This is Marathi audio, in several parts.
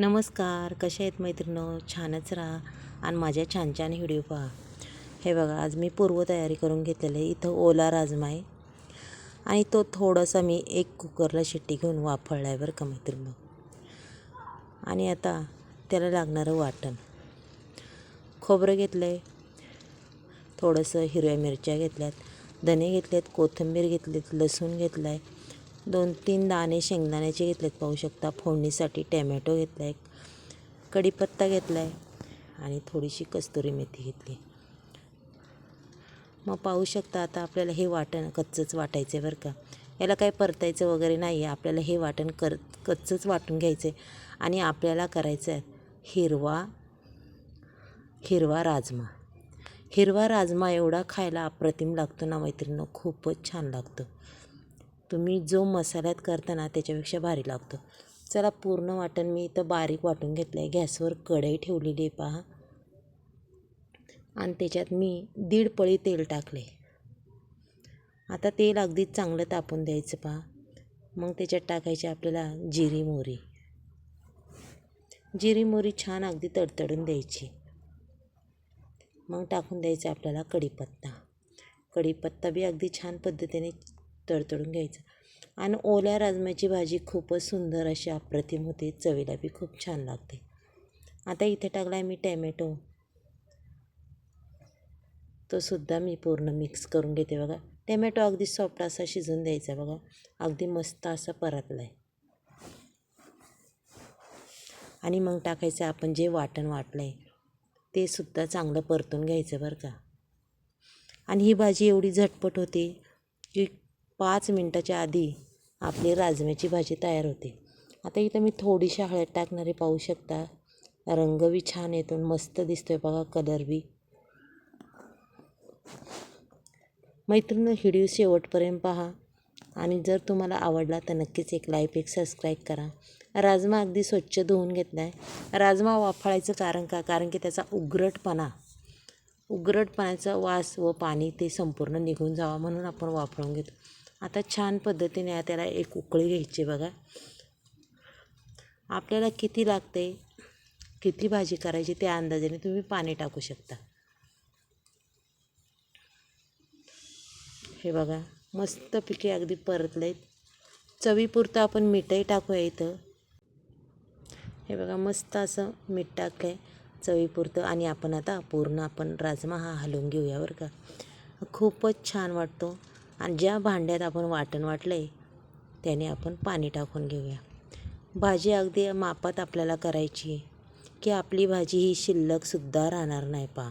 नमस्कार कशा आहेत मैत्रिणो? छानच राहा. आणि माझ्या छान छान व्हिडिओ पहा. हे बघा आज मी पूर्वतयारी करून घेतलेलं आहे. इथं ओला राजमा आहे. आणि तो थोडासा मी एक कुकरला शिट्टी घेऊन वाफळला आहे बरं का मैत्रिणी. आणि आता त्याला लागणारं वाटण. खोबरं घेतलं आहे थोडंसं हिरव्या मिरच्या घेतल्यात. धने घेतलेत कोथिंबीर घेतलीत लसूण घेतला आहे दोन तीन दाणे शेंगदाण्याचे घेतलेत पाहू शकता. फोडणीसाठी टॅमॅटो घेतला आहे कढीपत्ता घेतला आहे आणि थोडीशी कस्तुरी मेथी घेतली. मग पाहू शकता आता आपल्याला हे वाटण कच्चंच वाटायचं आहे बरं का. याला काही परतायचं वगैरे नाही आहे आपल्याला हे वाटण कर कच्चंच वाटून घ्यायचं आहे आणि आपल्याला करायचं आहे हिरवा हिरवा राजमा. हिरवा राजमा एवढा खायला अप्रतिम लागतो ना मैत्रिणी खूपच छान लागतो. तुम्ही जो मसाल्यात करता ना त्याच्यापेक्षा भारी लागतो. चला पूर्ण वाटण मी इथं बारीक वाटून घेतलं आहे गॅसवर कढई ठेवलेली आहे पहा. आणि त्याच्यात मी दीड पळी तेल टाकले आता तेल अगदी चांगलं तापून द्यायचं पहा. मग त्याच्यात टाकायची आपल्याला जिरी मोहरी. जिरी मोहरी छान अगदी तडतडून द्यायची. मग टाकून द्यायचं आपल्याला कढीपत्ता. कढीपत्ता बी अगदी छान पद्धतीने तडतडून घ्यायचं. आणि ओल्या राजम्याची भाजी खूपच सुंदर अशी अप्रतिम होते. चवीला बी खूप छान लागते. आता इथे टाकला आहे मी टॅमॅटो. तो सुद्धा मी पूर्ण मिक्स करून घेते बघा. टॅमॅटो अगदी सॉफ्ट असा शिजून द्यायचा बघा. अगदी मस्त असा परतला आहे आणि मग टाकायचं आपण जे वाटण वाटलं आहे ते सुद्धा चांगलं परतून घ्यायचं बरं का. आणि ही भाजी एवढी झटपट होते की पाच मिनटाच्या आधी आपली राजम्याची भाजी तयार होते. आता इथं मी थोडीशी हळद टाकणारी पाहू शकता. रंग बी छान येतो मस्त दिसतोय बघा कलर बी. मैत्रिणी व्हिडिओ शेवटपर्यंत पहा. आणि जर तुम्हाला आवडला तर नक्कीच एक लाईक एक सबस्क्राईब करा. राजमा अगदी स्वच्छ धुवून घेतला आहे राजमा वाफाळायचं कारण का? कारण की त्याचा उग्रटपणा उग्रटपणाचा वास व पाणी ते संपूर्ण निघून जावा म्हणून आपण वाफळून घेतो. आता छान पद्धतीने त्याला एक उकळी घ्यायची बघा. आपल्याला किती लागते किती भाजी करायची त्या अंदाजाने तुम्ही पाणी टाकू शकता. हे बघा मस्त पिके अगदी परतलेत. चवीपुरतं आपण मीठही टाकूया इथं. हे बघा मस्त असं मीठ टाकलं आहे चवीपुरतं. आणि आपण आता पूर्ण आपण राजमा हा हलवून घेऊया बरं का. खूपच छान वाटतो. आणि ज्या भांड्यात आपण वाटण वाटलं आहे त्याने आपण पाणी टाकून घेऊया. भाजी अगदी मापात आपल्याला करायची आहे की आपली भाजी ही शिल्लकसुद्धा राहणार नाही पहा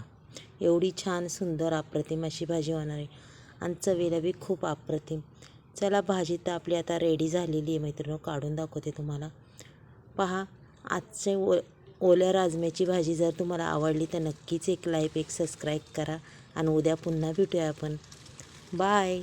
एवढी छान सुंदर अप्रतिम अशी भाजी होणार आहे. आणि चवीला बी खूप अप्रतिम. चला भाजी तर आपली आता रेडी झालेली आहे मैत्रिणी. काढून दाखवते तुम्हाला. पहा आजचे ओ ओल्या राजम्याची भाजी जर तुम्हाला आवडली तर नक्कीच एक लाईक एक सबस्क्राईब करा. आणि उद्या पुन्हा भेटूया आपण. बाय